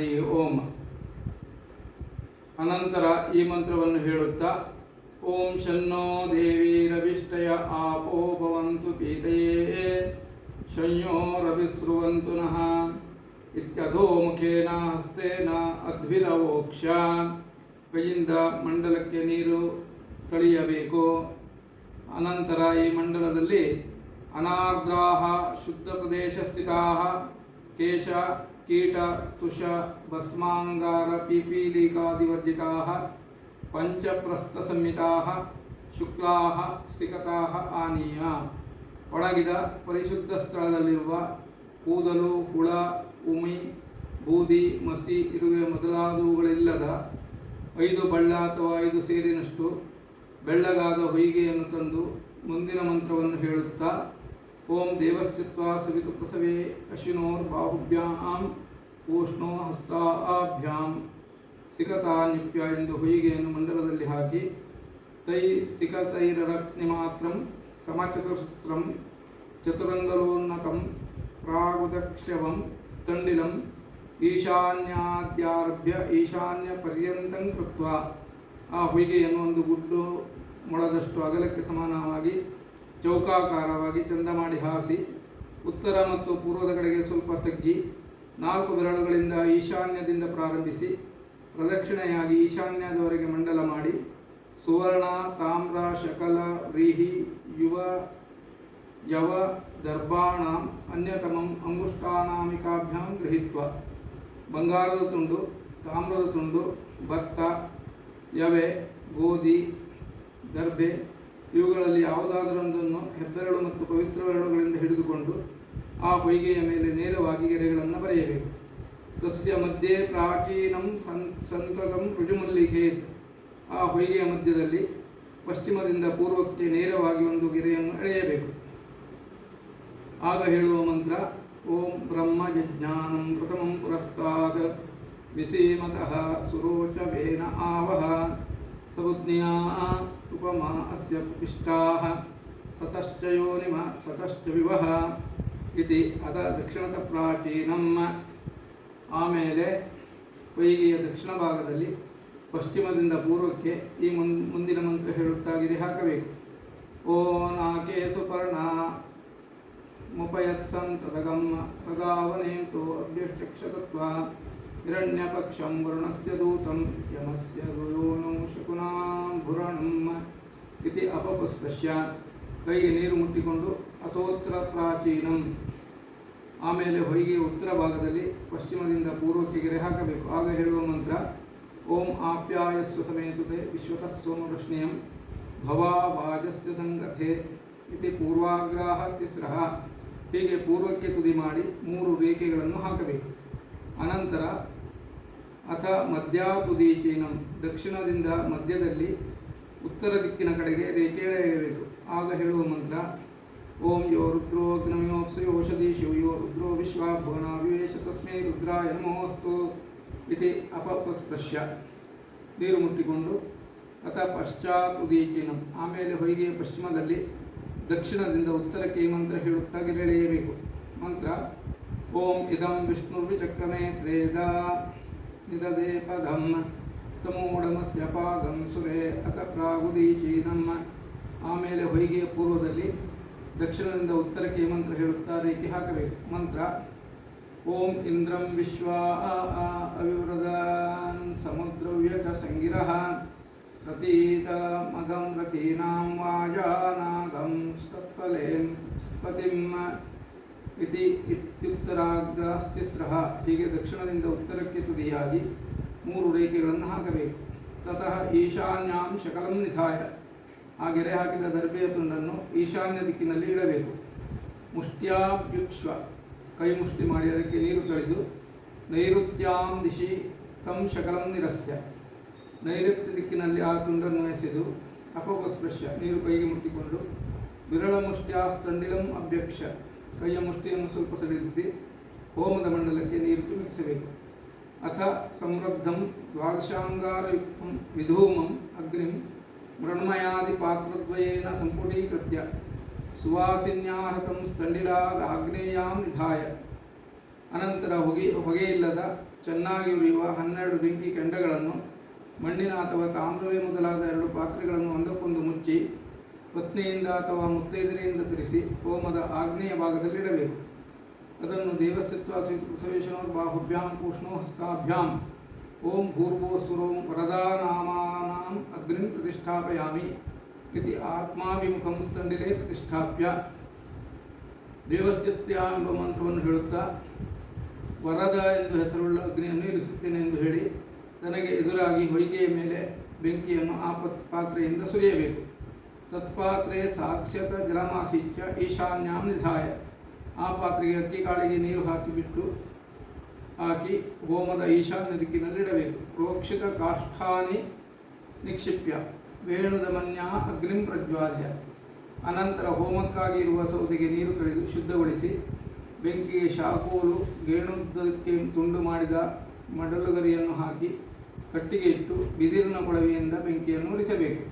ಹರಿ ಓಂ. ಅನಂತರ ಈ ಮಂತ್ರವನ್ನು ಹೇಳುತ್ತಾ, ಓಂ ಶನ್ನೋ ದೇವಿ ರವಿಷ್ಟಯ ಆಪೋ ಭವಂತು ಪೀತಯೇ ಶಂಯೋ ರವಿಸ್ರುವಂತು ನಃ. ಇತ್ಯಧೋ ಮುಖೇನ ಹಸ್ತೇನ ಅದ್ಭಿರವೋಕ್ಷ ಕೈಯಿಂದ ಮಂಡಲಕ್ಕೆ ನೀರು ತಳಿಯಬೇಕು. ಅನಂತರ ಈ ಮಂಡಲದಲ್ಲಿ ಅನಾರ್ದ್ರಾಹ ಶುದ್ಧ ಪ್ರದೇಶ ಸ್ಥಿತಾಹ. ಕೇಶ, ಕೀಟ, ತುಷ, ಭಸ್ಮಾಂಗಾರ, ಪೀಪೀಲಿಕಾದಿವರ್ಜಿತಾಹ, ಪಂಚಪ್ರಸ್ಥಸಂಹಿತಾಹ, ಶುಕ್ಲಾಹ, ಸಿಕತಾಹ, ಆನೀಯ. ಒಣಗಿದ ಪರಿಶುದ್ಧ ಸ್ಥಳದಲ್ಲಿರುವ ಕೂದಲು, ಹುಳ, ಉಮಿ, ಬೂದಿ, ಮಸಿ, ಇರುವೆ ಮೊದಲಾದವುಗಳಿಲ್ಲದ ಐದು ಬಳ್ಳ ಅಥವಾ ಐದು ಸೇರಿನಷ್ಟು ಬೆಳ್ಳಗಾದ ಹೊಯ್ಗೆಯನ್ನು ತಂದು ಮುಂದಿನ ಮಂತ್ರವನ್ನು ಹೇಳುತ್ತಾ ಓಂ ದೇವಸ್ಥಿತ್ವಾ ಸವಿತು ಪ್ರಸವೇ ಬಾಹುಭ್ಯಾಂ ಉಷ್ಣೋ ಹಸ್ತಾಭ್ಯಾಂ ಸಿಕತಾನ್ಯಪ್ಯ ಎಂದು ಹೊಯಿಗೆಯನ್ನು ಮಂಡಲದಲ್ಲಿ ಹಾಕಿ ತೈ ಸಿಕತೈರರತ್ನಿ ಮಾತ್ರಂ ಸಮಚತುಸ್ರಂ ಚತುರಂಗಲೋನ್ನತಂ ಪ್ರಾಗುದಕ್ಷವಂ ಸ್ತಂಡಿಲಂ ಈಶಾನ್ಯಾದ್ಯಾರಭ್ಯ ಈಶಾನ್ಯ ಪರ್ಯಂತಂ ಕೃತ್ವ ಆ ಹೊಯ್ಗೆಯನ್ನು ಒಂದು ಗುಡ್ಡು ಮೊಳದಷ್ಟು ಅಗಲಕ್ಕೆ ಸಮಾನವಾಗಿ ಚೌಕಾಕಾರವಾಗಿ ಚಂದ ಮಾಡಿ ಹಾಸಿ ಉತ್ತರ ಮತ್ತು ಪೂರ್ವದ ಕಡೆಗೆ ಸ್ವಲ್ಪ ತಗ್ಗಿ ನಾಲ್ಕು ಬೆರಳುಗಳಿಂದ ಈಶಾನ್ಯದಿಂದ ಪ್ರಾರಂಭಿಸಿ ಪ್ರದಕ್ಷಿಣೆಯಾಗಿ ಈಶಾನ್ಯದವರೆಗೆ ಮಂಡಲ ಮಾಡಿ ಸುವರ್ಣ, ತಾಮ್ರ, ಶಕಲ ರೀಹಿ ಯುವ, ಯವ, ದರ್ಭಾಣಾಂ, ಅನ್ಯತಮಂ, ಅಂಗುಷ್ಠಾನಾಮಿಕಾಭ್ಯಾಂ ಗೃಹಿತ್ವ. ಬಂಗಾರದ ತುಂಡು, ತಾಮ್ರದ ತುಂಡು, ಭತ್ತ, ಯವೆ, ಗೋಧಿ ದರ್ಬೆ ಇವುಗಳಲ್ಲಿ ಯಾವುದಾದರೊಂದನ್ನು ಹೆಬ್ಬೆರಳು ಮತ್ತು ಪವಿತ್ರ ಬೆರಳುಗಳಿಂದ ಹಿಡಿದುಕೊಂಡು ಆ ಹೊಯ್ಗೆಯ ಮೇಲೆ ನೇರವಾಗಿ ಗೆರೆಗಳನ್ನು ಬರೆಯಬೇಕು. ತಸ್ಯ ಮಧ್ಯೆ ಪ್ರಾಚೀನಂ ಸಂ ಸಂತತಂ ರುಜುಮಲ್ಲಿಖೇತ್ ಆ ಹೊಯ್ಗೆಯ ಮಧ್ಯದಲ್ಲಿ ಪಶ್ಚಿಮದಿಂದ ಪೂರ್ವಕ್ಕೆ ನೇರವಾಗಿ ಒಂದು ಗೆರೆಯನ್ನು ಎಳೆಯಬೇಕು. ಆಗ ಹೇಳುವ ಮಂತ್ರ, ಓಂ ಬ್ರಹ್ಮ ಯಜ್ಞಾನಂ ಪ್ರಥಮಂ ಪುರಸ್ತಾದ ವಿಸೀಮತಃ ಸುರೋಚವೇನ ಆವಹ. ಸಬುಜ್ಞಾ ಉಪಮಾ ಅಸ್ಯ ಪಿಷ್ಟಾಃ ಸತಶ್ಚ ಯೋನಿಮ, ಸತಶ್ಚ ವಿವಹ ಇತಿ ಅದ ದಕ್ಷಿಣದ ಪ್ರಾಚೀನಮ್ಮ ಆಮೇಲೆ ವೈಗಿಯ ದಕ್ಷಿಣ ಭಾಗದಲ್ಲಿ ಪಶ್ಚಿಮದಿಂದ ಪೂರ್ವಕ್ಕೆ ಈ ಮುನ್, ಮುಂದಿನ ಮಂತ್ರ ಹೇಳುತ್ತಾ ಗಿರಿ ಹಾಕಬೇಕು. ಓ ನಾಕೆ ಸುಪರ್ಣ ಮುಪಯತ್ಸಂತದಗಂ ತದಾವನೇಂತು ಅಭ್ಯಷ್ಟಕ್ಷತತ್ವ ಹಿರಣ್ಯಪಕ್ಷಂ ವರುಣಸ್ಯ ದೂತಂ ಯಮಸ್ಯ ದುಯೋನೋ ಶಕುನಾಂಭುರಣಂ ಇತಿ ಅಪಪಸ್ಪಶ್ಯ ಕೈಗೆ ನೀರು ಮುಟ್ಟಿಕೊಂಡು ಅಥೋತ್ರ ಪ್ರಾಚೀನಂ। ಆಮೇಲೆ ಹೊಯ್ಗೆ ಉತ್ತರ ಭಾಗದಲ್ಲಿ ಪಶ್ಚಿಮದಿಂದ ಪೂರ್ವಕ್ಕೆ ಗೆರೆ ಹಾಕಬೇಕು। ಆಗ ಹೇಳುವ ಮಂತ್ರ, ಓಂ ಆಪ್ಯಾಯಸ್ವ ಸಮೇತುತೆ ವಿಶ್ವತಃ ಸೋಮವೃಷ್ಣಿಯಂ ಭವಾ ಸಂಗತೆ ಇತಿ ಪೂರ್ವಾಗ್ರಹ ತಿಸ್ರಹ। ಹೀಗೆ ಪೂರ್ವಕ್ಕೆ ತುದಿ ಮಾಡಿ ಮೂರು ರೇಖೆಗಳನ್ನು ಹಾಕಬೇಕು। ಅನಂತರ ಅಥ ಮಧ್ಯಾಪುದೀಚೀನಂ ದಕ್ಷಿಣದಿಂದ ಮಧ್ಯದಲ್ಲಿ ಉತ್ತರ ದಿಕ್ಕಿನ ಕಡೆಗೆ ರೇಖೆ ಎಳೆಯಬೇಕು ಆಗ ಹೇಳುವ ಮಂತ್ರ, ಓಂ ಯೋ ರುದ್ರೋ ಅಗ್ನಮಯೋಪ್ಸು ಶಿವ ಯೋ ರುದ್ರೋ ವಿಶ್ವ ಭುವನ ತಸ್ಮೈ ರುದ್ರಾಯ ನಮೋಸ್ತು ಇತಿ ಅಪಪಸ್ಪೃಶ್ಯ ನೀರು ಮುಟ್ಟಿಕೊಂಡು ಅಥ ಪಶ್ಚಾತ್ ಆಮೇಲೆ ಹೊಯ್ಗೆ ಪಶ್ಚಿಮದಲ್ಲಿ ದಕ್ಷಿಣದಿಂದ ಉತ್ತರಕ್ಕೆ ಈ ಮಂತ್ರ ಹೇಳುತ್ತಾ ಗೆಳೆಯಬೇಕು ಮಂತ್ರ ಓಂ ಇದಂ ವಿಷ್ಣುರ್ವಿಚಕ್ರಮೇ ತ್ರೇದ ನಿದದೆ ಪದಂ ಸಮೂಢಮಸ್ಯ ಪಾಗಂ ಸುರೇ ಅಥ ಪ್ರಾಗುದೀಚೀನಮ್ಮ ಆಮೇಲೆ ಹೊಯ್ಗೆಯ ಪೂರ್ವದಲ್ಲಿ ದಕ್ಷಿಣದಿಂದ ಉತ್ತರಕ್ಕೆ ಮಂತ್ರ ಹೇಳುತ್ತಾರೆ ರೇಖೆ ಹಾಕಬೇಕು ಮಂತ್ರ। ಓಂ ಇಂದ್ರಂ ವಿಶ್ವ ಅವಿವ್ರದಾನ್ ಸಮುದ್ರವ್ಯಚ ಸಂಗಿರಃ। ಪ್ರತೀತ ಮಗಂ ರತೀನಾಂ ವಾಜಾನಾಗಂ ಸತ್ಪಲೇಂ ಸ್ಪತಿಂ ಇತಿ ಇತ್ಯುತ್ತರಾಗ್ರಾಸ್ತಿಸ್ರಹ ಹೀಗೆ ದಕ್ಷಿಣದಿಂದ ಉತ್ತರಕ್ಕೆ ತುದಿಯಾಗಿ ಮೂರು ರೇಖೆಗಳನ್ನು ಹಾಕಬೇಕು. ತತಃ ಈಶಾನ್ಯಾಂ ಶಕಲಂ ನಿಧಾಯ. ಆ ಗೆರೆ ಹಾಕಿದ ದರ್ಬೆಯ ತುಂಡನ್ನು ಈಶಾನ್ಯ ದಿಕ್ಕಿನಲ್ಲಿ ಇಡಬೇಕು. ಮುಷ್ಟ್ಯಾಭ್ಯುಕ್ಷ ಕೈ ಮುಷ್ಟಿ ಮಾಡಿ ಅದಕ್ಕೆ ನೀರು ಕಳೆದು, ನೈಋತ್ಯಾಂ ದಿಶಿ ತಂ ಶಕಲಂ ನಿರಸ್ಯ. ನೈಋತ್ಯ ದಿಕ್ಕಿನಲ್ಲಿ ಆ ತುಂಡನ್ನು ಎಸೆದು, ಅಪೋಪಸ್ಪೃಶ್ಯ, ನೀರು ಕೈಗೆ ಮುಟ್ಟಿಕೊಂಡು, ವಿರಳ ಮುಷ್ಟ್ಯಾ ಸ್ತಂಡಿಲಂ ಅಭ್ಯಕ್ಷ. ಕೈಯ ಮುಷ್ಟಿಯನ್ನು ಸ್ವಲ್ಪ ಸಡಿಲಿಸಿ ಹೋಮದ ಮಂಡಲಕ್ಕೆ ನೀರು ತುಂಬಿಸಬೇಕು. ಅಥ ಸಮೃದ್ಧಂ ದ್ವಾದಶಾಂಗಾರಯುಕ್ತಂ ವಿಧೂಮಂ ಅಗ್ನಿಂ ಮೃಣ್ಮಯಾದಿ ಪಾತ್ರದ್ವಯೇನ ಸಂಪುಟೀಕೃತ್ಯ ಸುವಾಸಿನ್ಯಾಹತಂ ಸ್ತಂಡಿಲಾದ ಆಗ್ನೇಯಾಂ ನಿಧಾಯ. ಅನಂತರ ಹೊಗೆ ಹೊಗೆಯಿಲ್ಲದ ಚೆನ್ನಾಗಿ ಉರಿಯುವ ಹನ್ನೆರಡು ಬೆಂಕಿ ಕೆಂಡಗಳನ್ನು, ಮಣ್ಣಿನ ಅಥವಾ ತಾಮ್ರವೇ ಮೊದಲಾದ ಎರಡು ಪಾತ್ರೆಗಳನ್ನು ಒಂದಕ್ಕೊಂದು ಮುಚ್ಚಿ ಪತ್ನಿಯಿಂದ ಅಥವಾ ಮುತ್ತೈದರಿಯಿಂದ ತಿರಿಸಿ ಹೋಮದ ಆಗ್ನೇಯ ಭಾಗದಲ್ಲಿಡಬೇಕು. ಅದನ್ನು ದೇವಸ್ಥಿತ್ವ ಸವೇಶನೋ ಬಾಹುಭ್ಯಾಂ ಕೂಷ್ಣೋ ಹಸ್ತಾಭ್ಯಾಂ. ಓಂ ಭೂರ್ಭೋಸ್ವರೋಂ ವರದಾನಾಮಾನಾಂ ಅಗ್ನಿಂ ಪ್ರತಿಷ್ಠಾಪಯಾಮಿ ಇತಿ ಆತ್ಮಾಭಿಮುಖಂ ಸ್ತಂಡಿಲೇ ಪ್ರತಿಷ್ಠಾಪ್ಯ. ದೇವಸ್ಥಿತ್ಯ ಎಂಬ ಮಂತ್ರವನ್ನು ಹೇಳುತ್ತಾ, ವರದ ಎಂದು ಹೆಸರುಳ್ಳ ಅಗ್ನಿಯನ್ನು ಇರಿಸುತ್ತೇನೆ ಎಂದು ಹೇಳಿ, ತನಗೆ ಎದುರಾಗಿ ಹೊಯ್ಗೆಯ ಮೇಲೆ ಬೆಂಕಿಯನ್ನು ಆ ಪತ್ ಪಾತ್ರೆಯಿಂದ ಸುರಿಯಬೇಕು. ತತ್ಪಾತ್ರೆ ಸಾಕ್ಷತ ಜಲಮಾಸಿಚ್ಚ ಈಶಾನ್ಯಾಂ ನಿಧಾಯ. ಆ ಪಾತ್ರೆಗೆ ಅಕ್ಕಿ ಕಾಳಿಗೆ ನೀರು ಹಾಕಿಬಿಟ್ಟು ಹಾಕಿ ಹೋಮದ ಈಶಾನ್ಯ ದಿಕ್ಕಿನಲ್ಲಿಡಬೇಕು ಪ್ರೋಕ್ಷಿತ ಕಾಷ್ಠಾನಿ ನಿಕ್ಷಿಪ್ಯ. ವೇಣುದಮನ್ಯ ಅಗ್ನಿಂ ಪ್ರಜ್ವಾಲ್ಯ. ಅನಂತರ ಹೋಮಕ್ಕಾಗಿ ಇರುವ ಸೌದೆಗೆ ನೀರು ಕಳೆದು ಶುದ್ಧಗೊಳಿಸಿ ಬೆಂಕಿಗೆ ಶಾಕೋಲು ಗೇಣುದ್ದಕ್ಕೆ ತುಂಡು ಮಾಡಿದ ಮಡಲುಗರಿಯನ್ನು ಹಾಕಿ ಕಟ್ಟಿಗೆ ಇಟ್ಟು ಬಿದಿರಿನ ಕೊಳವೆಯಿಂದ ಬೆಂಕಿಯನ್ನು ಉರಿಸಬೇಕು.